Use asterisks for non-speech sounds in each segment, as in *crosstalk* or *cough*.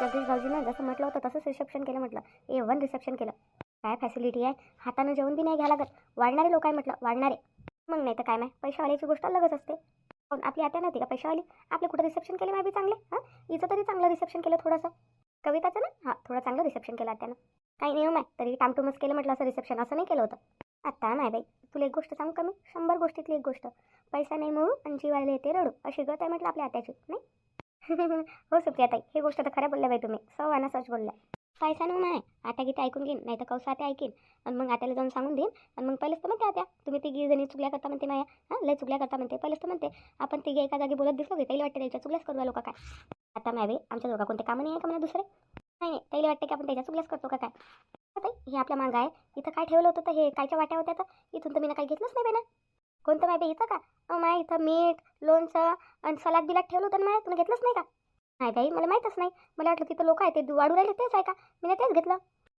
जगदीश भाऊजीनं जसं म्हटलं होतं तसंच रिसेप्शन केलं म्हटलं. ए वन रिसेप्शन केलं. काय फॅसिलिटी आहे? हातानं जेवण बी नाही घ्यायला लागत. वाढणारे लोक आहे म्हटलं वाढणारे. मग नाही तर काय माय पैशावाल्याची गोष्ट अलगच असते. पण आपली आत्या नव्हती का पैशावाली? आपले कुठं रिसेप्शन केले माय चांगले? हां? हिचं तरी चांगलं रिसेप्शन केलं थोडंसं. कविताचं ना? हां थोडं चांगलं रिसेप्शन केलं आत्यानं. काही नियम आहे तरी टामटुमच केलं म्हटलं असं रिसेप्शन असं नाही केलं होतं. आत्ता नाही बाई तुला एक गोष्ट सांगू का मी? शंभर गोष्टीतली एक गोष्ट. पैसा नाही मिळू आणि जीवायला येते रडू अशी गत आहे म्हटलं आपल्या आत्याची नाही? हो सुप्रिया ताई ही गोष्ट तर खऱ्या बोलल्या बाई तुम्ही. सव आणि सच बोलल्या. पैसा नाही नाही आता गीता ऐकून घेईन नाही तर कौसा आता ऐकीन. आणि मग आत्याला जाऊन सांगून देईन. आणि मग पहिलेच तर म्हणते आत्या तुम्ही तिघी जणी चुकल्या करता म्हणते माया. हां लय चुकल्या करता म्हणते पहिलेच तर म्हणते. आपण तिघी एका जागी बोलत दिसलो की त्याला वाटते त्याच्या चुकल्याच करू लोक काय. आता मॅवे आमच्या दोघा कोणते कामं नाही आहे का मला दुसरे? नाही नाही त्याला वाटते की आपण त्याच्या चुकल्याच करतो का काय? ताई हे आपल्या मागं आहे. इथं काय ठेवलं होतं तर हे कायच्या वाट्या होत्या तर? इथून तर मी काही घेतलंच नाही बेना ना. कोणतं माय बाई इथं का? अहो माय इथं मीठ लोणचं आणि सलाद बिलात ठेवलं होतं माय तुम्ही घेतलंच नाही का? नाही बाई मला माहीतच नाही. मला वाटलं तिथं लोक आहे ते वाढू राहिले तेच आहे का? मी नाही तेच घेतलं.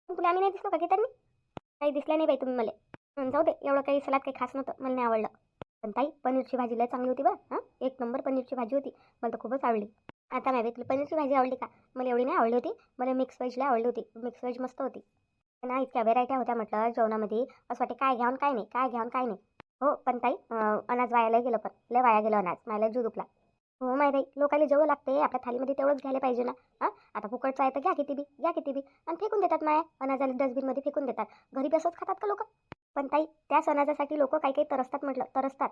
मग तुला आम्ही नाही दिसलो का घेताना? काही दिसलं नाही बाई तुम्ही मला. जाऊ दे एवढं काही सलाद काही खास नव्हतं मला नाही आवडलं. पण ताई पनीरची भाजी लय चांगली होती बरं हां? एक नंबर पनीरची भाजी होती मला तर खूपच आवडली. आता नाही तुला पनीरची भाजी आवडली का? मला एवढी नाही आवडली होती मला मिक्स व्हेजला आवडली होती मिक्स व्हेज मस्त होती. ना इतक्या व्हेरायट्या होत्या म्हटलं जेवणामध्ये असं वाटते काय घ्यावून काय नाही काय घ्यावून काय नाही. हो पण ताई अनाज वायाला गेलं पण. लय वाया गेलं अनाज. मला जीव दुखला. हो माय बाई लोकांना जेवढं लागते आपल्या थालीमध्ये तेवढंच घ्यायला पाहिजे ना. हां? आता फुकटचं आहे तर घ्या किती बी घ्या किती बी. आणि फेकून देतात माया. अनाजाला डस्टबिनमध्ये फेकून देतात. घरी बसच खातात का लोक? पण ताई त्याच अनाजासाठी लोक काही काही तरसतात म्हटलं तरसतात.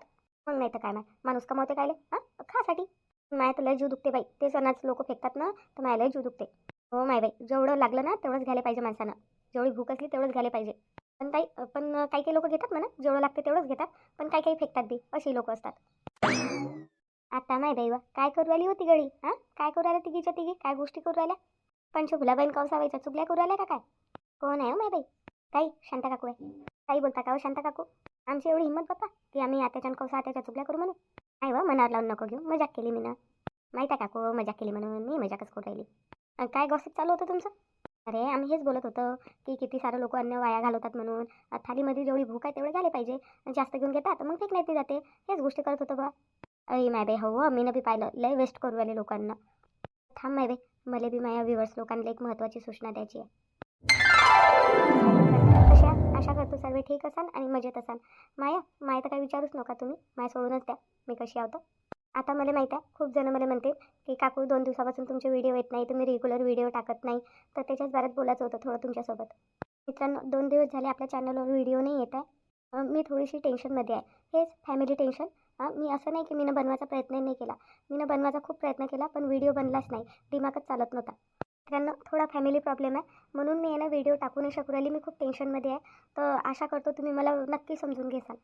मग नाही तर काय माय? माणूस कमावते कायले? हां? खासाठी. माया तर लय जीव दुखते बाई. तेच अनाज लोक फेकतात ना तर माया लय जीव दुखते. हो माय बाई जेवढं लागलं ना तेवढंच घ्यायला पाहिजे माणसानं. जेवढी भूक असली तेवढंच घ्यायला पाहिजे. पण ताई पण काही काही लोक घेतात म्हणा जेवढं लागते तेवढंच घेतात पण काही काही फेकतात बी अशी लोक असतात. आता नाही बाई काय करू राहिली होती गळी हां? काय करू आल्या तिघीच्या तिघी? काय गोष्टी करू राहिल्या? शुभलाबाईन कौसाबाईच्या चुकल्या करू राहिल्या का काय? कोण आहे हो माय बाई? काही शांता काकू आहे. काही बोलता का हो शांता काकू? आमची एवढी हिंमत बाप्पा की आम्ही आत्याच्या कौसा आत्याच्या चुकल्या करू म्हणून. नाही व मनावर लावून नको घेऊ मजाक केली मी ना माहीत आहे काकू मजाक केली म्हणून मी मजाकच करू राहिली. काय गॉसिप चालू होतं तुमचं? अरे आम्ही हेच बोलत होतो की किती सारं लोक अन्न वाया घालवतात म्हणून. थालीमध्ये जेवढी भूक आहे तेवढे झाले पाहिजे. आणि जास्त घेऊन घेतात मग फेक नाही जाते. हेच गोष्टी करत होतो बा. अरे माय बाई हो मी बी पाहिलं. लय वेस्ट करू आले लोकांना. थांब माय बाई मला बी माझ्या व्ह्युअर्स लोकांना एक महत्त्वाची सूचना द्यायची आहे. कशा? आशा करतो सर्व ठीक असाल आणि मजेत असाल. माया माया तर काही विचारूच नका तुम्ही. माया सोडूनच द्या. मी कशी आहोत आता मला माहीत आहे खूप जण मला म्हणते की काकू दोन दिवसापासून तुमचे व्हिडिओ येत नाही तुम्ही रेग्युलर व्हिडिओ टाकत नाही. तर त्याच्याच बारात बोलायचं होतं थोडं तुमच्यासोबत. मित्रांनो दोन दिवस झाले आपल्या चॅनलवर व्हिडिओ नाही येत आहे. मी थोडीशी टेन्शनमध्ये आहे. हेच फॅमिली टेन्शन मी असं नाही की मीनं बनवायचा प्रयत्न नाही केला. मीनं बनवायचा खूप प्रयत्न केला पण व्हिडिओ बनलाच नाही. दिमागच चालत नव्हता. मित्रांनो थोडा फॅमिली प्रॉब्लेम आहे. म्हणून मी यांना व्हिडिओ टाकू नाही शकू राहिली. मी खूप टेन्शनमध्ये आहे. तर आशा करतो तुम्ही मला नक्की समजून घेसाल.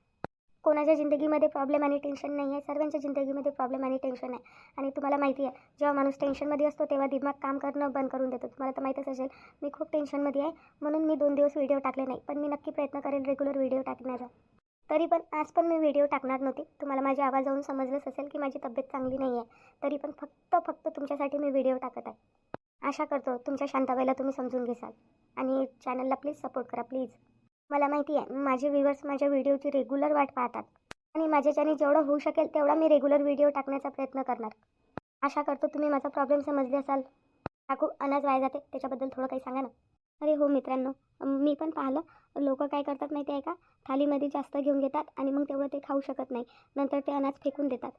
कोणाच्या जिंदगीमध्ये प्रॉब्लेम आणि टेन्शन नाही आहे सर्वांच्या जिंदगीमध्ये प्रॉब्लेम आणि टेन्शन आहे. आणि तुम्हाला माहिती आहे जेव्हा माणूस टेन्शनमध्ये असतो तेव्हा दिमाग काम करणं बंद करून देतो. तुम्हाला तर माहीतच असेल मी खूप टेन्शनमध्ये आहे. म्हणून मी दोन दिवस व्हिडिओ टाकले नाही पण मी नक्की प्रयत्न करेल रेग्युलर व्हिडिओ टाकण्याचा. तरी पण आज पण मी व्हिडिओ टाकणार नव्हती. तुम्हाला माझ्या आवाजावरून समजलंच असेल की माझी तब्येत चांगली नाही आहे तरी पण फक्त फक्त तुमच्यासाठी मी व्हिडिओ टाकत आहे. आशा करतो तुमच्या शांताबाईला तुम्ही समजून घेसाल. आणि चॅनलला प्लीज सपोर्ट करा प्लीज मला माहिती आहे माझे व्ह्युअर्स माझ्या व्हिडिओची रेग्युलर वाट पाहतात. आणि माझ्याच्याने जेवढं होऊ शकेल तेवढा मी रेग्युलर व्हिडिओ टाकण्याचा प्रयत्न करणार. आशा करतो तुम्ही माझा प्रॉब्लेम समजले असाल. काकू अनाज वाया जाते त्याच्याबद्दल थोडं काही सांगा ना. अरे हो मित्रांनो मी पण पाहिलं. लोक काय करतात माहिती आहे का? थालीमध्ये जास्त घेऊन घेतात आणि मग तेवढं ते खाऊ शकत नाही. नंतर ते अनाज फेकून देतात.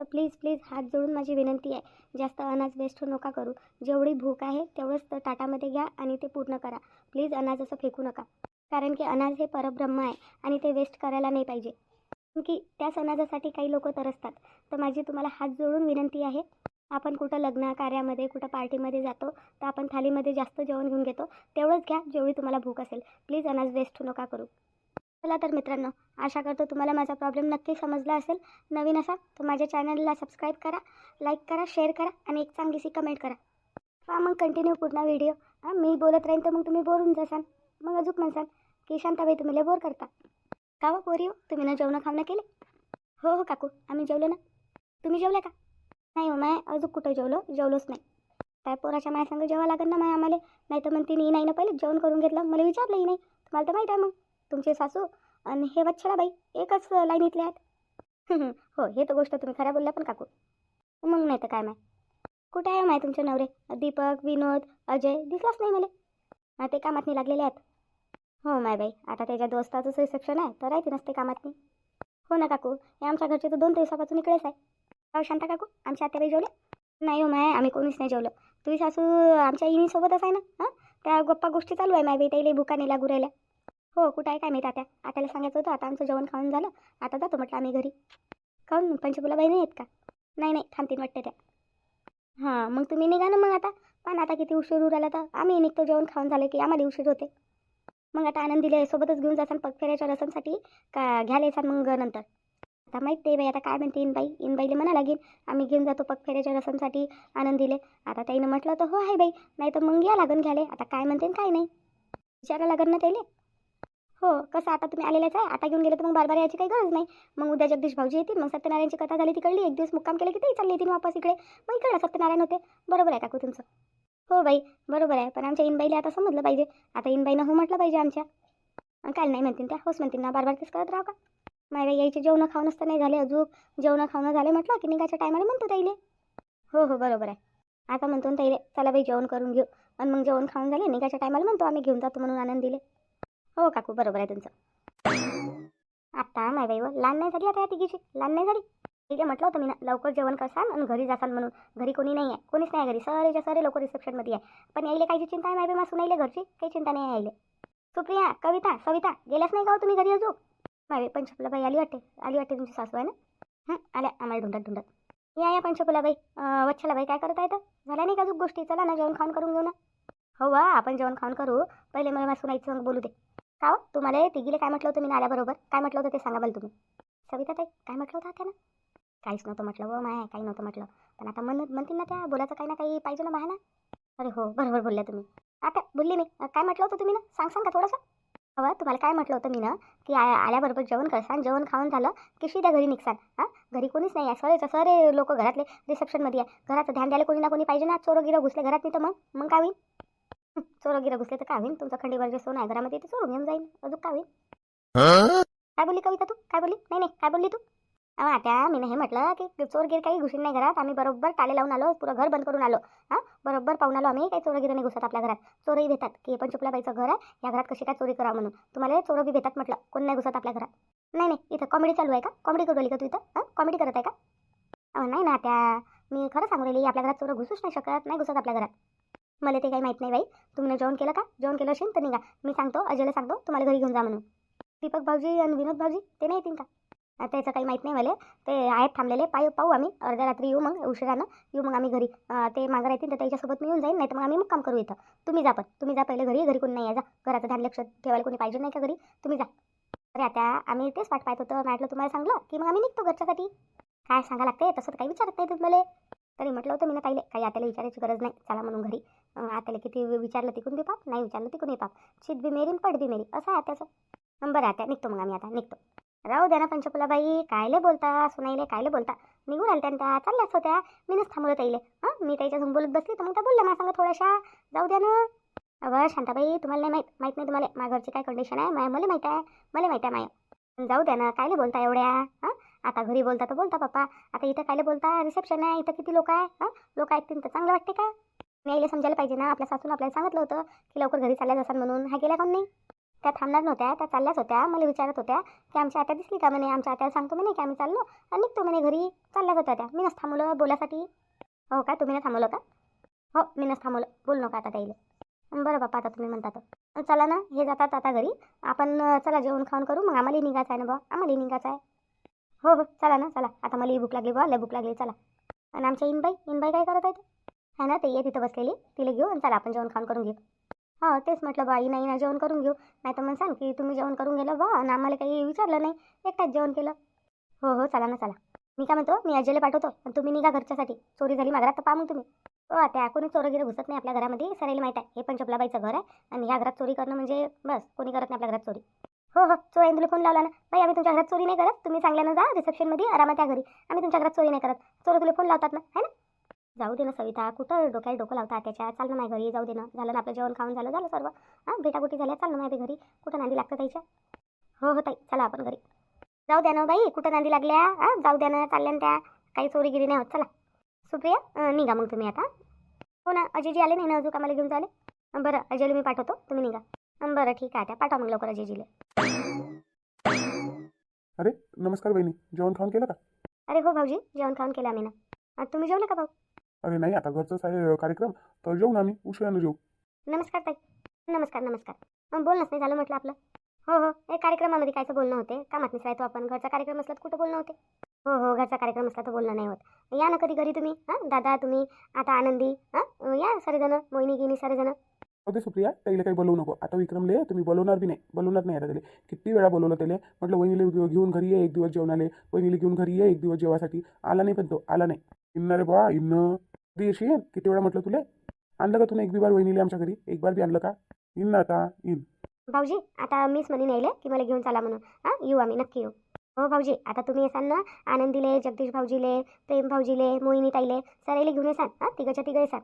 तर प्लीज प्लीज हात जोडून माझी विनंती आहे जास्त अनाज वेस्ट नका करू. जेवढी भूक आहे तेवढंच तर ताटामध्ये घ्या आणि ते पूर्ण करा. प्लीज अनाज असं फेकू नका. कारण की अनाज हे परब्रह्म आहे आणि ते वेस्ट करायला नाही पाहिजे. की त्याच अनाजासाठी काही लोक तरसतात. तर माझी तुम्हाला हात जोडून विनंती आहे आपण कुठं लग्न कार्यामध्ये कुठं पार्टीमध्ये जातो तर आपण थालीमध्ये जास्त जेवण घेऊन घेतो तेवढंच घ्या जेवढी तुम्हाला भूक असेल. प्लीज अनाज वेस्ट नका करू. चला तर मित्रांनो आशा करतो तुम्हाला माझा प्रॉब्लेम नक्की समजला असेल. नवीन असा तर माझ्या चॅनलला सबस्क्राईब करा लाईक करा शेअर करा आणि एक चांगलीशी कमेंट करा. हां मग कंटिन्यू पूर्ण व्हिडिओ हां मी बोलत राहीन तर मग तुम्ही बोलून जासान मग अजून म्हणसाल की शांताबाई तुम्ही बोर करता. का वा पोरी हो? तुम्ही ना जेवणं खावणं केले? हो हो काकू आम्ही जेवलो ना. तुम्ही जेवले का? नाही हो माय अजून कुठं जेवलो? जेवलोच नाही. काय पोराच्या माया संग जेवा लागेल ना माय आम्हाला? नाही तर म्हणते नाही ना पहिले जेवण करून घेतलं. मला विचारलंही नाही. तुम्हाला तर माहीत आहे मग. तुमचे सासू आणि हे बाई एकच लाईनीतले आहेत. हो हे तर गोष्ट तुम्ही खऱ्या बोलल्या पण काकू. मग नाही तर काय माय? कुठे आहे हो माय तुमचे नवरे? दीपक विनोद अजय दिसलाच नाही मला. ते कामात नाही लागलेले आहेत. हो माय बाई. आता त्याच्या दोस्ताचंच रिसेप्शन आहे तर राहते नसते कामात नाही हो ना काकू. हे आमच्या घरचे तर दोन दिवसापासून इकडेच आहे. हो शांता काकू आमच्या आत्याबाई जेवले? नाही हो माय आम्ही कोणीच नाही जेवलं. तुझी सासू आमच्या इनीसोबतच आहे ना हां? त्या गप्पा गोष्टी चालू आहे माय बाई. त्याला भुका नाही लागू राहिल्या. हो कुठं आहे काय माहीत आता? आत्याला सांगायचं होतं आता आमचं जेवण खाऊन झालं. आता जातो म्हटलं आम्ही घरी. काऊन पंचफुलाबाई नाही आहेत का? नाही नाही. थांबतील वाटते त्या. हां मग तुम्ही निघा ना मग आता. पण आता किती उशीर उराला तर. आम्ही निघतो जेवण खाऊन झालं की आम्हाला उशीर होते मग आता आनंदीला सोबतच घेऊन जासान पग फेऱ्याच्या रसमसाठी. का घ्यायला येसान मग नंतर. आता माहीत ते बाई आता काय म्हणते इनबाई इनबाईले म्हणा लागेल आम्ही घेऊन जातो पग फेऱ्याच्या रसमसाठी आनंदीले. आता ताईनं म्हटलं तर हो आहे बाई नाही तर मग या लागन घ्याले आता काय म्हणते काय नाही. विचारा लागन ना त्याले हो कसं आता तुम्ही आलेलेच आहे? आता घेऊन गेलं तर मग बार बार यायची काही गरज नाही. मग उद्या जगदीश भाऊजी येतील मग सत्यनारायणची कथा झाली तिकडली. एक दिवस मुक्काम केलं की ते चालली येतील वापस इकडे. मग इकडे सत्यनारायण होते. बरोबर आहे काकू तुमचं. हो बाई बरोबर आहे. पण आमच्या इनबाईला आता समजलं पाहिजे. आता इनबाईनं हो म्हटलं पाहिजे आमच्या. काल काय नाही म्हणतील त्या. होच म्हणतील ना बार बार तेच करत राहा का? माझ्या यायचे जेवणं खाऊनच तर नाही झाले अजून. जेवणं खावणं झाले म्हटलं की निघायच्या टायमाला म्हणतो ताईले. हो हो बरोबर आहे. आता म्हणतो ना ताईले चला बाई जेवण करून घेऊ. आणि मग जेवण खाऊन झाले निघायच्या टायमाला म्हणतो आम्ही घेऊन जातो म्हणून आनंद दिले हो काकू बरोबर आहे तुमचं. आता माय बाई व लहान नाही झाली आता या तिघीची. लहान नाही झाली? तिथे म्हटलं होतं मी ना लवकर जेवण करसान आणि घरी जासान म्हणून. घरी कोणी नाही आहे कोणीच नाही घरी. सरेच्या सरे लोक रिसेप्शनमध्ये आहे. पण यायले काहीची चिंता आहे मायबे? बाई मासून यायले घरची? काही चिंता नाही आहे यायले. सुप्रिया कविता सविता गेल्याच नाही का हो तुम्ही घरी अजून? माय पंचफुलाबाई आली वाटते. आली वाटते तुमची सासू आहे ना? आल्या आम्हाला ढुंडत ढुंडत या या पंचफुलाबाई वच्छलाबाई काय करत आहे तर झाल्या नाही का अजून गोष्टी? चला ना जेवण खाऊन करून घेऊ ना. हो वा आपण जेवण खाऊन करू. पहिले मला मासू सुनाईचं संग बोलू दे. का हो? तुम्हाला तिघीले काय म्हटलं होतं मी आल्याबरोबर? काय म्हटलं होतं ते सांगा मला तुम्ही. सविता ताई काय म्हटलं होतं त्यानं काहीच नव्हतं म्हटलं व माय काही नव्हतं म्हटलं. पण आता म्हण म्हणतील ना त्या बोलायचं काही ना काही पाहिजे ना बहाना अरे हो बरोबर बोलल्या तुम्ही. आता बोलली मी काय म्हटलं होतं तुम्ही ना? सांग सांग का थोडंसं? हवं तुम्हाला काय म्हटलं होतं मी ना की आल्याबरोबर जेवण करसान जेवण खाऊन झालं की शिद्या घरी निघसान हां घरी कोणीच नाही आहे सरेच सरे लोक घरातले रिसेप्शनमध्ये आहे. घराचं ध्यान द्यायला कोणी ना कोणी पाहिजे ना चोरं गिरं घुसले घरात नाही तर मग? मग काय होईल चोरं गिरं घुसले तर काय होईल तुमचं खंडीवर जे सोनं आहे घरामध्ये ते चोरून घेऊन जाईल अजून काय होईल काय बोलली कविता तू? काय बोलली? नाही नाही काय बोलली तू? अहो आता मी हे म्हटलं की चोरगिर काही घुसून नाही घरात. आम्ही बरोबर टाले लावून आलो पुरं घर बंद करून आलो. हां? बरोबर पाहून आलो आम्ही काही चोरगिरी नाही घुसत आपल्या घरात. चोरही भेटतात की पण चुकल्याबाईचं घर आहे. या घरात कशी काय चोरी करा म्हणून. तुम्हाला चोर बी भेटतात म्हटलं. कोण नाही घुसत आपल्या घरात. नाही नाही. इथं कॉमेडी चालू आहे का? कॉमेडी करू राहिली का तू इथं? हां? कॉमेडी करत आहे का? अहो नाही ना त्या मी खरं सांगू राहिली आपल्या घरात चोर घुसूच नाही शकत नाही घुसत आपल्या घरात. मला ते काही माहीत नाही बाई. तुम्ही जेवण केलं का? जेवण केलं असेल तर निघा. मी सांगतो अजयला सांगतो तुम्हाला घरी घेऊन जा म्हणून. दीपक भाऊजी आणि विनोद भाऊजी ते नाही येतील का? आता त्याचं काही माहीत नाही मला. ते आहेत थांबलेले. पायू पाहू आम्ही. अर्ध्या रात्री येऊ मग उशिरानं. येऊ मग आम्ही घरी. ते मागं राहतील तर त्याच्यासोबत मी येऊन जाईन नाही तर मग आम्ही मग काम करू इथं. तुम्ही जा पण. तुम्ही जा पहिले घरी. घरी कोणी नाही आहे. जा. घराचं ध्यान लक्ष ठेवायला कोणी पाहिजे नाही का घरी? तुम्ही जा. अरे आता आम्ही तेच वाट पाहत होतं. म्हटलं तुम्हाला सांगलं की मग आम्ही निघतो घरच्यासाठी. काय सांगा लागते तसं काही विचारत नाही तुम्ही तरी म्हटलं होतं मी ना ताईले काही आत्याला विचारायची गरज नाही. चला म्हणून घरी. अं, आत्याला किती विचारलं तिकून बी पाप. नाही विचारलं तिकून पाप चित बी मेरी न पड बी मेरी. असं आहे आत्याचं. बरं आता निघतो मग आम्ही आता. निघतो. राहू द्या ना पंचकुलाबाई कायले बोलता सुनाईले कायले बोलता. निघून आल्या त्यांना चालल्याच होत्या. मीनच थांबलो ताईले हां? मी त्याच्या बोलत बसली तर मग त्या बोलल्या माझ्या सांगा थोड्याशा. जाऊ द्या ना. अगं शांताबाई तुम्हाला नाही माहीत. माहीत नाही तुम्हाला. माझ्या घरची काय कंडिशन आहे? माया मला माहीत आहे. मला माहीत आहे माया. जाऊ द्या ना कायले बोलता एवढ्या? हां? आता घरी बोलता तर बोलता पप्पा. आता इथं कायले बोलता? रिसेप्शन आहे. इथं किती लोक आहे? हां? लोक ऐकतील तर चांगलं वाटते का? मी आईला समजायला पाहिजे ना. आपल्या सासून आपल्याला सांगितलं होतं की लवकर घरी चालल्या जासान म्हणून. हा गेला कोण नाही? त्या थांबणार नव्हत्या त्या चालल्याच होत्या. मला विचारत होत्या की आमच्या आत्या दिसली का म्हणे? आमच्या आत्याला सांगतो म्हणे की आम्ही चाललो. आणि निघतो म्हणे घरी. चालल्याच होत्या त्या. मीनच थांबवलं बोलासाठी. हो का? तुम्ही ना थांबवलं का? हो मीनच थांबवलं. बोल नका आता ताईले बरं बाप्पा आता तुम्ही म्हणता तर चला ना हे जातात आता घरी. आपण चला जेवण खाऊन करू. मग आम्हालाही निघायचं आहे ना बा आम्हालाही निघायचं आहे. हो हो. चला ना चला. आता मला भूक लागली बा लय भूक लागली. चला. आणि आमच्या इनबाई इनबाई काय करत आहेत? है ना ते ये तिथं बसलेली. तिला घेऊ आणि चला आपण जेवण खाऊन करून घेऊ. हां तेच म्हटलं बा नाही ना जेवण करून घेऊ. नाही तर मग सांग की तुम्ही जेवण करून गेलं बा. आणि आम्हाला काही विचारलं नाही. एकटाच जेवण केलं. हो हो चला ना चला. मी काय म्हणतो मी अजयला पाठवतो आणि तुम्ही निघा घरच्यासाठी. चोरी झाली मागरात तर पहा मग तुम्ही. हो आता कोणी चोरं गिरं घुसत नाही आपल्या घरामध्ये. सरायला माहीत आहे. हे पण चपलाबाईचं घर आहे. आणि ह्या घरात चोरी करणं म्हणजे बस कोणी करत नाही आपल्या घरात चोरी. हो हो चोरी तुला फोन लावला ना. बाई आम्ही तुमच्या घरात चोरी नाही करत. तुम्ही चांगल्यानं जा रिसेप्शनमध्ये आरामात त्या घरी. आम्ही तुमच्या घरात चोरी नाही करत. चोर तुला फोन लावतात ना है ना? जाऊ दे ना सविता कुठं डोक्याला डोकं लावता त्याच्या? चाल ना माझ्या घरी जाऊ दे ना. झालं ना आपलं जेवण खाऊन झालं झालं सर्व. हां भेटागुटी झाल्या चाल ना माझ्या घरी. कुठं नांदी लागतं त्याच्या हो हो ताई चला आपण घरी. जाऊ द्या ना बाई कुठं नांदी लागल्या? हां जाऊ द्या ना चालल्या ना त्या. काही चोरीगिरी नाही होत चला. सुप्रिया निघा मग तुम्ही आता. हो ना अजयजी आले नाही ना अजून आम्हाला घेऊन चाले बरं अजयला मी पाठवतो तुम्ही निघा. बरं ठीक आहे त्या पाठवा मग लवकर अजयजीले अरे नमस्कार बहिणी. जेवण खाऊन केलं का? अरे हो भाऊजी जेवण खाऊन केलं आम्ही ना. तुम्ही जेवले का भाऊ? अरे नाही आता घरचंच आहे कार्यक्रम. तर जेवू ना आम्ही उशिरानं जेवू नमस्कार ताई. नमस्कार नमस्कार. बोलणंच नाही झालं म्हटलं आपलं. हो हो. हे कार्यक्रमामध्ये कायचं बोलणं होते. कामात नाही राहतो आपण? घरचा कार्यक्रम असला तर कुठं बोलणं होते? हो हो. घरचा कार्यक्रम असला तर बोलणं नाही होत. या ना कधी घरी तुम्ही? हां? दादा तुम्ही आता आनंदी? हां? या सारेजण मोहिनी गिनी सारेजण. होते सुप्रिया. त्याला काही बोलवू नको. आता विक्रमले तुम्ही बोलवणार बी नाही. बोलवणार नाही आता त्याला. किती वेळा बोलवलं त्याला? म्हटलं वहिनीला घेऊ- घेऊन घरी ये एक दिवस जेवणाले. वहिनीला घेऊन घरी ये एक दिवस जेवासाठी. आला नाही पण तो. आला नाही. इन्न रे बा इन्न. कधी येशील किती वेळा म्हटलं तुला? आणलं का तुला एक बी बार वहिनीले आमच्या घरी? एक बार बी आणलं का? इन आता इन. भाऊजी आता मीच म्हणे नेले की मला घेऊन चला म्हणून. हां येऊ आम्ही नक्की येऊ. हो भाऊजी आता तुम्ही येसाल ना आनंदीले जगदीश भाऊजीले प्रेम भाऊजीले मोहिनी ताईले सराईले घेऊन येसाल हां तिघच्या तिघं येसाल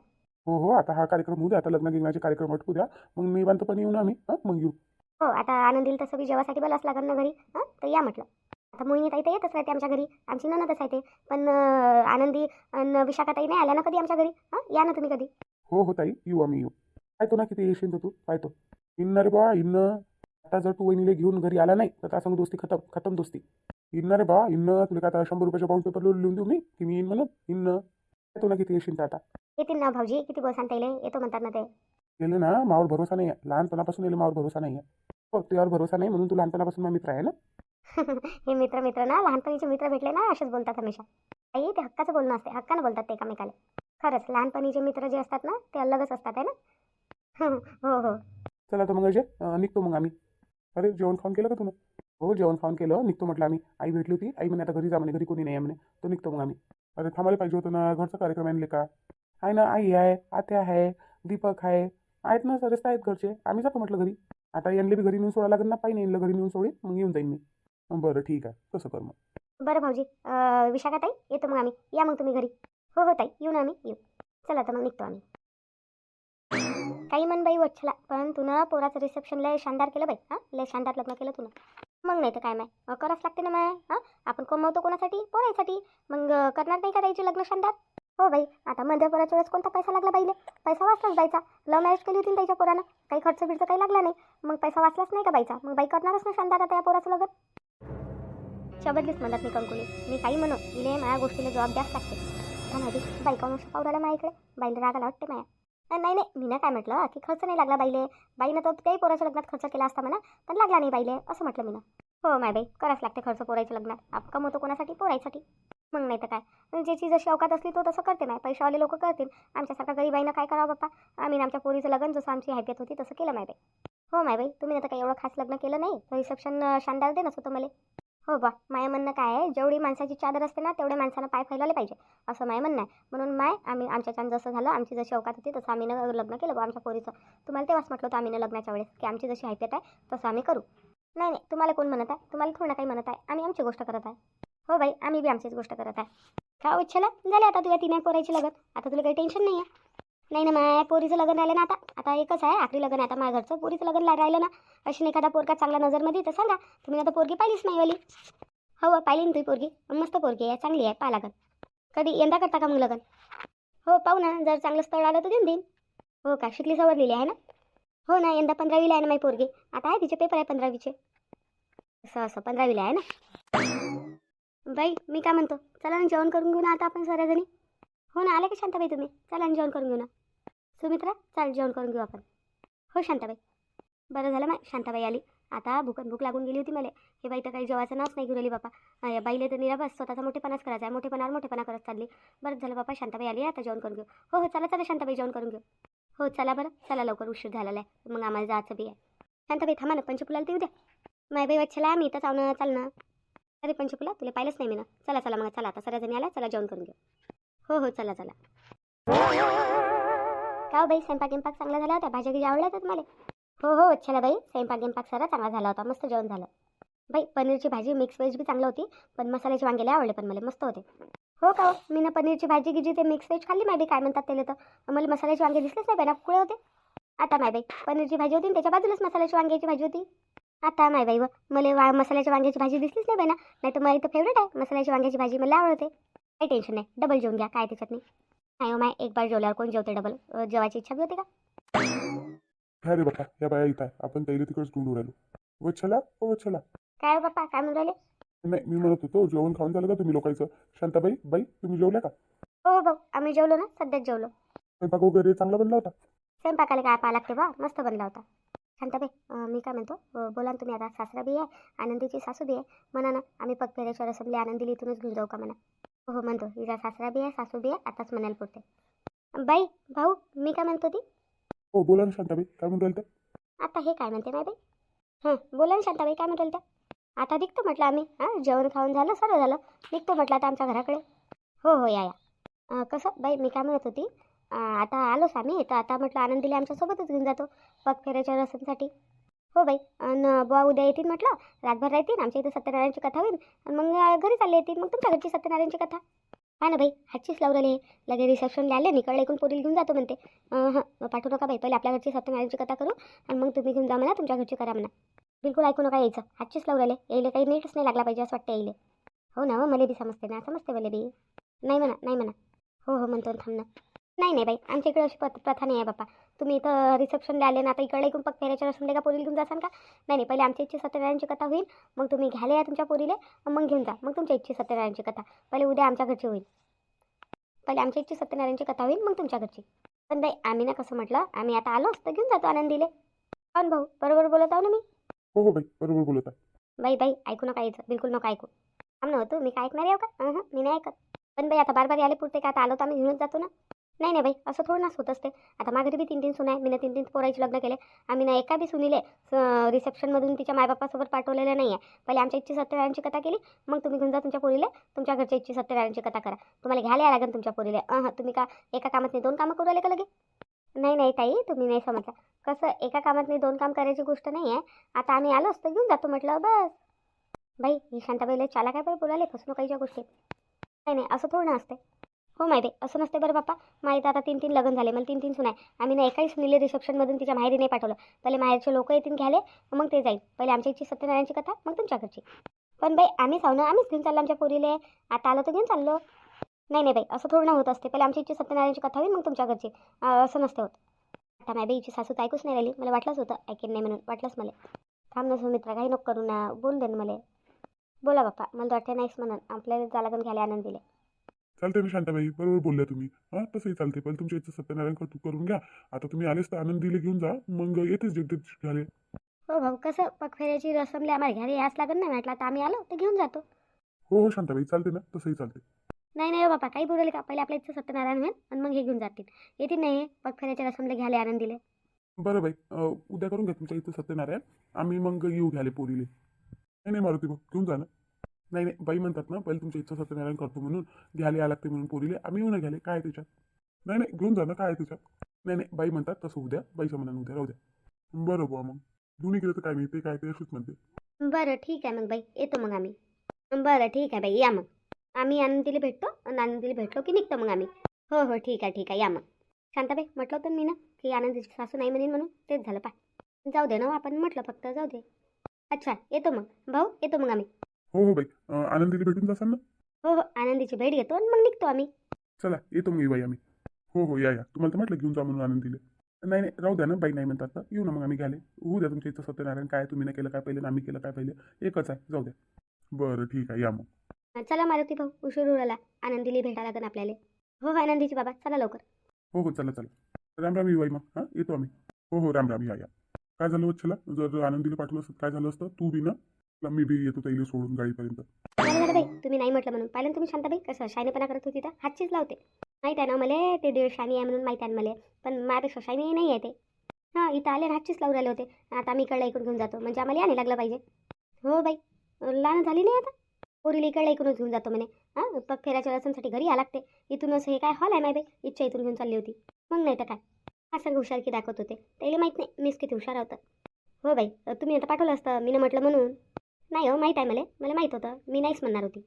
हो हो आता हा कार्यक्रम होऊ द्या. आता लग्न गिग्नाचे कार्यक्रम अटकू द्या. मग निवांतपणे येऊ ना आम्ही हां मग येऊ. हो आता आनंदीला तसं बी जेवासाठी बोलावंच लागेल ना घरी. हां तर या म्हटलं. आता मोहिनी ताई तर येतच राहते आमच्या घरी. आमची ननदच आहे ते. पण आनंदी आणि विशाखा ताई नाही आल्या ना कधी आमच्या घरी? हां या ना तुम्ही कधी? हो हो ताई. येऊ आम्ही येऊ. पाहतो ना किती येशील तर तू. पाहतो. इन्न रे बा इन्न आता जर तू वहिनीला घेऊन घरी आला नाही तर संग दोस्ती खतम खतम दोस्ती? इन्न रे बा इन्न तुला काय आता शंभर रुपयाच्या बाउंड पेपर लिहून देऊ मी? की मी येईन म्हणून? इन्न पाहतो ना किती येशील तर आता. येतील ना भाऊजी. किती बोल सांगता येईल? येतो म्हणतात ना ते. गेले ना मावर भरोसा नाही आहे लहानपणापासून येले मावर भरोसा नाही आहे हो तुझ्यावर भरोसा नाही म्हणून तू लहानपणापासून माझा मित्र आहे ना? *laughs* हे मित्र मित्र ना लहानपणीचे मित्र भेटले ना असेच बोलतात हमेशा. आई ते हक्काचं बोलणं असते. हक्कानं बोलतात ते एकामेकाला. खरंच लहानपणीचे मित्र जे असतात ना ते अलगच असतात आहे ना? *laughs* हो हो. चला तर मग अजय. अं, निघतो मग आम्ही. अरे जेवण खाऊन केलं का तुला हो जेवण खाऊन केलं. निघतो म्हटलं आम्ही. आई भेटली होती. आई म्हणे आता घरी जा म्हणे. घरी कोणी नाही आहे म्हणे. तो निघतो मग आम्ही. अरे थांबायला पाहिजे होतं ना. घरचा कार्यक्रम आणले का? आहे ना आई आहे आत्या आहे दीपक आहे. आहेत ना सरस्त आहेत घरचे. आम्ही जातो म्हटलं घरी. आता यांना बी घरी नेऊन सोडा लागेल ना पाहिजे यांना घरी नेऊन सोडी मग येऊन जाईन मी. बरं ठीक आहे. तसं कर मग. बरं भाऊजी अं, विशाखा ताई येतो मग आम्ही. या मग तुम्ही घरी. हो हो ताई. येऊ ना आम्ही. येऊ. चला तर मग निघतो आम्ही. काही म्हण बाई वच्छला. पण तुनं पोराचं रिसेप्शन लय शानदार केलं बाई. हां? लय शानदार लग्न केलं तुनं मग नाही तर काय माय? अं, करावंच लागते ना माय? हां? आपण कमवतो कोणासाठी? पोरायसाठी. मग अं, करणार नाही का ताईचे लग्न शानदार? हो बाई. आता मध्यपराच्या वेळेस कोणता पैसा लागला बाईले? पैसा वाचलाच बाईचा. लव्ह मॅरेज केली होती ना त्याच्या पोरानं. काही खर्च बिर्च काही लागला नाही. मग पैसा वाचलाच नाही का बाईचा? मग बाई करणारच ना शानदार आता या पोराचं लग्न? शबदलीच म्हणतात मी कंकुली मी काही म्हणू इले माझ्या गोष्टीला जबाब लागते. का माझी बायका नुसतं असं पावराला माझ्याकडे बाईला रागाला वाटते माया. नाही नाही मी ना काय म्हटलं? की खर्च नाही लागला बाईले. बाईनं तर त्याही पोराच्या लग्नात खर्च केला असता म्हणा पण लागला नाही बाईले असं म्हटलं मी ना हो माय बाई करावंच लागते खर्च पोरायच्या लग्नात. आपण कमवतो कोणासाठी? पोरायसाठी. मग नाही तर काय? पण ज्याची जशी अवकात असली तो तसं करते माय. पैशावाले लोक करतील. आमच्यासारखा गरीबाईनं काय करावं बाप्पा? आम्ही आमच्या पोरीचं लग्न जसं आमची हैपियत होती तसं केलं माय बाई. हो माय बाई तुम्ही आता काही एवढं खास लग्न केलं नाही रिसेप्शन शानदार देणंच होतं मला. हो बा माय म्हणणं काय आहे जेवढी माणसाची चादर असते ना तेवढ्या माणसानं पाय फैलावले पाहिजे असं माय म्हणणं आहे. म्हणून माय आम्ही आमच्याच्यानं जसं झालं आमची जशी अवकात होती तसं आम्ही न लग्न केलं बा आमच्या पोरीचं. तुम्हाला तेव्हाच म्हटलं होतं आम्ही न लग्नाच्या वेळेस की आमची जशी हैपियत आहे तसं आम्ही करू. नाही नाही तुम्हाला कोण म्हणत आहे? तुम्हाला थोडं काही म्हणत आहे. आम्ही आमची गोष्ट करत आहे. हो बाई आम्ही बी आमचीच गोष्ट करत आहे. का उच्छला झाले आता तुझ्या तिने पोरायची लग्न. आता तुला काही टेन्शन नाही आहे नाही ना माय पोरीचं लग्न राहिलं ना आता. आता एकच आहे आखरी लग्न आता माझ्या घरचं. पोरीचं लग्न राहिलं ना. अशी एखादा पोरगा चांगला नजरमध्ये तर सांगा. तुम्ही आता पोरगी पाहिलीच नाही वाली. हो पाहिली ना तुझी पोरगी. मस्त पोरगी आहे चांगली आहे पाहा लागत कधी यंदा करता का मग लग्न? हो पाहू ना. जर चांगलं स्थळ आलं तर देऊन देईन. हो का? शिकली सवरलेली आहे ना? हो ना यंदा पंधरावीला आहे ना माझी पोरगी. आता आहे तिचे पेपर आहे पंधरावीचे. असं असं पंधरावीला आहे ना? बाई मी काय म्हणतो? चला ना जेवण करून घेऊ ना आता आपण सर्वजणी हो ना आले का शांताबाई तुम्ही? चला ना जेवण करून घेऊ ना. सुमित्रा चाल जेवण करून घेऊ आपण. हो शांताबाई. बरं झालं माय शांताबाई आली. आता भूक भूक लागून गेली होती मला. हे बाई तर काही जेवायचं नाच नाही घेऊन बापा. या बाईले तर निराबस स्वतःचा मोठेपणाच करायचा आहे. मोठेपणावर मोठेपणा करत चालली. बरं झालं बापा शांताबाई आली. आता जेवण करून घेऊ. हो हो चला चला शांताबाई जेवण करून घेऊ. हो चला बरं. चला लवकर उशीर झालेला आहे. मग आम्हाला जायचं बी आहे. शांताबाई थांबा ना पंचपुलाला देऊ द्या माय बाई वच्छला मी तर चावणं चाल ना अरे पंचपुला तुला पाहिलंच नाही मी ना. चला चला मग चला आता सगळ्या जणी आल्या. चला जेवण करून घेऊ. हो हो चला चला. का हो बाई? स्वयंपाक गिंपाक चांगला झाला होता? भाज्या गिज्या आवडल्या होत्या तुम्हाला? हो हो अच्छा बाई. स्वयंपाक गिंपाक सारा चांगला झाला होता. मस्त जेवण झालं. बाई पनीरची भाजी मिक्स व्हेज बी चांगलं होती पण मसाल्याचे वांगे लय आवडले पण मला. मस्त होते. हो का हो? मी ना पनीरची भाजी गिजी ते मिक्स व्हेज खाल्ली माय काय म्हणतात त्याला तर. मला मसाल्याचे वांगे दिसलेच नाही बाई ना कुळे होते. आता माय बाई पनीरची भाजी होती त्याच्या बाजूलाच मसाल्याची वांग्याची भाजी होती. आता माय बाई व मला वा मसाल्याच्या वांग्याची भाजी दिसलीच नाही बाई ना. नाही तर मला इथं फेवरेट आहे. मसाल्याची वांग्याची भाजी मला आवडते. काही टेन्शन नाही. डबल जेवून घ्या काय त्याच्यात नाही. नाही हो माय एक बार जेवल्यावर कोण जेवते डबल जेवायची इच्छा बी होते का? काय रे बापा या बाया इथं आहे. आपण त्याला तिकडच ढूंढू राहिलो. वच्छला ओ वच्छला काय हो बाप्पा काय म्हणून राहिले? नाही मी म्हणत होतो जेवण खाऊन झालं का तुम्ही लोकांचं? शांताबाई बाई तुम्ही जेवल्या का? हो हो भाऊ आम्ही जेवलो ना सध्याच जेवलो. स्वयंपाक वगैरे चांगला बनला होता? स्वयंपाकाला काय पाहा लागते बा मस्त बनला होता. शांताबाई अं, मी काय म्हणतो अं, बोला ना तुम्ही आता सासरा बी आहे आनंदीची सासू बी आहे. म्हणा ना आम्ही पगपेरेश्वर असमले आनंदीला इथूनच घेऊन जाऊ का म्हणा? हो हो म्हणतो. हिचा सासरा बी आहे सासू बी आहे आताच म्हणायला पुरते. बाई भाऊ मी काय म्हणतो ती? हो बोला ना शांताबाई काय म्हणून राहिलं आता हे काय म्हणते बाई? हां बोला ना शांताबाई काय म्हणताल त्या आता निघतो म्हटलं आम्ही. हां जेवण खाऊन झालं सर्व झालं. निघतो म्हटलं आता आमच्या घराकडे. हो हो या या. कसं? बाई मी काय म्हणत होती? आता आलोच आम्ही. तर आता म्हटलं आनंदीला आमच्यासोबतच घेऊन जातो. पग फेऱ्याच्या रसमसाठी हो बाई. आणि बुवा उद्या येतील म्हटलं. रातभर राहतील. आमच्या इथं सत्यनारायणची कथा होईल. आणि मग घरी चालले येतील. मग तुमच्या घरची सत्यनारायणची कथा. हा ना बाई हातचीच लावलेली लगे रिसेप्शनला आले. निकडे ऐकून पोरील घेऊन जातो म्हणते. हां पाठवू नका बाई. पहिले आपल्या घरची सत्यनारायणची कथा करू. आणि मग तुम्ही घेऊन जा म्हणा. तुमच्या घरची करा म्हणा. बिलकुल ऐकू नका यायचं. हातचीच लावून यायला काही नीटच नाही लागला पाहिजे असं वाटतं यायले. हो ना हो मला बी समजते ना. समजते मला बी. नाही म्हणा नाही म्हणा. हो हो म्हणतो ना, थांब ना. नाही नाही बाई. आमच्या इकडे अशी पत प्रथा नाही आहे बापा. तुम्ही इथं रिसेप्शनला आले ना आता इकडे ऐकून पग फेऱ्याच्या रसून का पोरीला घेऊन जासान का? नाही नाही पहिले आमच्या इच्छी सत्यनारायणची कथा होईल. मग तुम्ही घ्याले या तुमच्या पोरीले मग घेऊन जा. मग तुमच्या इच्छी सत्यनारायणची कथा. पहिले उद्या आमच्या घरची होईल. पहिले आमच्या इच्छी सत्यनारायणची कथा होईल मग तुमच्या घरची. पण बाई आम्ही ना कसं म्हटलं आम्ही आता आलो तर घेऊन जातो आनंदीले. पण भाऊ? बरोबर बोलत आहो ना मी? हो हो बाई बरोबर बोलत आहे. बाई बाई ऐकू नका यायचं बिलकुल नका ऐकू. थांब ना तू मी काय ऐकणार आहे हो का? मी नाही ऐकत. पण बाई आता बार बार याले पुरते का आता आलो तर आम्ही घेऊनच जातो ना. नाही नाही बाई असं थोडं नाच होत असते. आता माघारी बी तीन तीन सुना आहे. मी ना तीन तीन पोरायचे लग्न केले. आम्ही ना एका बी सुनीले स- रिसेप्शनमधून तिच्या मायबापासोबत पाठवलेलं नाही आहे पहिले आमच्या इच्छी सत्यनारायणची कथा केली मग तुम्ही घेऊन जा तुमच्या पोरीले तुमच्या घरच्या इच्छी सत्यनारायणची कथा करा. तुम्हाला घ्यायला लागेल तुमच्या पोरीले. अहं तुम्ही का एका कामात नाही दोन कामं करू आले का लगे? नाही नाही ताई तुम्ही नाही समजला. कसं एका कामात नाही दोन काम करायची गोष्ट नाही आहे आता आम्ही आलो असतो घेऊन जातो म्हटलं बस. बाई ही शांताबाईला चाला काय बरं बोलाले फसवणुकाईच्या गोष्टी. नाही नाही असं थोडं असते हो माहिती असं नसते बरं बाप्पा. माहीत आता तीन तीन लग्न झाले. मला तीन तीन सुनाय आम्ही ना एकाही सुनीले रिसेप्शनमधून तिच्या माहेरी नाही पाठवलं. पहिले माहेरचे लोक येतील घ्याले मग ते जाईल. पहिले आमच्या इच्छी सत्यनारायणची कथा मग तुमच्या घरची. पण बाई आम्ही सावनं आम्हीच घेऊन चाललो आमच्या पोरीले. आता आलो तर घेऊन चाललो. नाही नाही बाई असं थोडं ना होत असते. पहिले आमच्या इच्छी सत्यनारायणची कथा होईल मग तुमच्या घरची. असं नसते होत. आता माझ्या बाईची सासू तर ऐकूच नाही राहिली. मला वाटलंच होतं ऐकेन नाही म्हणून. वाटलंच मला. थांब ना मित्रा काही नको करू ना. बोल दे मला. बोला बाप्पा. मला तर वाटतं नाहीच म्हणून. आपल्याला जा लागून घ्यायला आनंद दिले चालते ना शांताबाई बरोबर बोलल्या तुम्ही. हां तसंही चालते पण तुमच्या इथं सत्यनारायण कर- करून घ्या. आता तुम्ही आलेच तर आनंदीला घेऊन जा. मग येतेच जगदीश झाले. हो भाऊ कसं? पगफेऱ्याची रसमले आम्हाला घ्यायला यास लागत नाही म्हटलं आता आम्ही आलो तर घेऊन जातो. हो हो शांताबाई चालते ना. तसंही चालते नाही नाही हो बापा काही बोलले का? पहिले आपल्या इथं सत्यनारायण होईल आणि मग हे घेऊन जातील. येतील नाही पगफेऱ्याच्या रसमले घ्यायला आनंद दिले बरं बाई उद्या करून घ्या तुमच्या इथं सत्यनारायण. आम्ही मग येऊ घ्याले पोरीले. नाही नाही मारुती भाऊ घेऊन जा ना. नाही नाही बाई म्हणतात ना पहिले तुमच्या इथं सत्यनारायण करतो म्हणून घ्यायला या लागते म्हणून पोरीले. आम्ही येऊ ना घ्यायला काय त्याच्यात? नाही नाही घेऊन जा ना काय त्याच्यात? नाही नाही बाई म्हणतात तसं उद्या बाईच्या मनानं उद्या राहू द्या. बरं बुवा मग. दोन्ही केलं तर काय नाही ते काय ते अशीच म्हणते. बरं ठीक आहे मग बाई येतो मग आम्ही. बरं ठीक आहे बाई या मग. आम्ही आनंदीला भेटतो आणि आनंदीला भेटलो की निघतो मग आम्ही. हो हो ठीक आहे ठीक आहे या मग. शांताबाई म्हटलं होतं मी ना की आनंदीची सासू नाही म्हणेन म्हणून तेच झालं पाय. जाऊ दे ना हो, आपण म्हटलं फक्त जाऊ दे. अच्छा येतो मग. भाऊ येतो मग आम्ही. हो हो बाई. अं, आनंदीला भेटून जासाल ना? हो हो. आनंदीची भेट घेतो आणि मग निघतो आम्ही. चला येतो मग बाई आम्ही. हो हो या या. तुम्हाला तर म्हटलं घेऊन जा म्हणून आनंदीले. नाही नाही राहू द्या ना बाई नाही म्हणतात तर येऊ ना मग आम्ही घ्याले होऊ द्या तुमच्या इथं सत्यनारायण. काय तुम्ही नाही केलं काय पहिले आम्ही केलं काय पहिले. एकच आहे जाऊ द्या. बरं ठीक आहे या मग. हा, चला मारुती भाऊ. उशीर उराला आनंदीला भेटा लागेल आपल्याला. हो हो आनंदीची बाबा. चला लवकर. हो हो चला चला. राम राम येऊ बाई मग. हां येतो आम्ही. हो हो राम राम या या. काय झालं वच्छला? जर आनंदीला पाठवलं असतं काय झालं असतं? तू बी ना? मी बी येतो ताईला सोडून गाडीपर्यंत. बाई तुम्ही नाही म्हटलं म्हणून. पाहिलं तुम्ही शांताबाई? कसं शायनीपणा करत होती तर? हातचीच लावते. माहीत आहे ना मला ते देव शानी आहे म्हणून माहीत आहे ना मला. पण माझ्यापेक्षा शायनी नाही आहे ते. हां इथं आले हातचीच लावून राहिले होते. आता आम्ही इकडला इकडून घेऊन जातो. म्हणजे आम्हाला याने लागलं पाहिजे. हो बाई लहान झाली नाही आता. पोरीला इकडला इकडूनच घेऊन जातो म्हणे. हां पग फेराच्या रसमसाठी घरी या लागते. इथूनच हे काय हॉल आहे माय बाई? इच्छा इथून घेऊन चालली होती. मग नाही तर काय? असं हुशार की दाखवत होते. त्याला माहीत नाही. मीच किती हुशार होतं. हो बाई तुम्ही आता पाठवलं असतं. मी म्हटलं म्हणून. नाही हो माहीत आहे मला. मला माहीत होतं. मी नाहीच म्हणणार होती.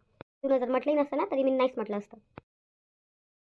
तुला जर म्हटलंही नसतं ना तरी मी नाहीच म्हटलं असतं.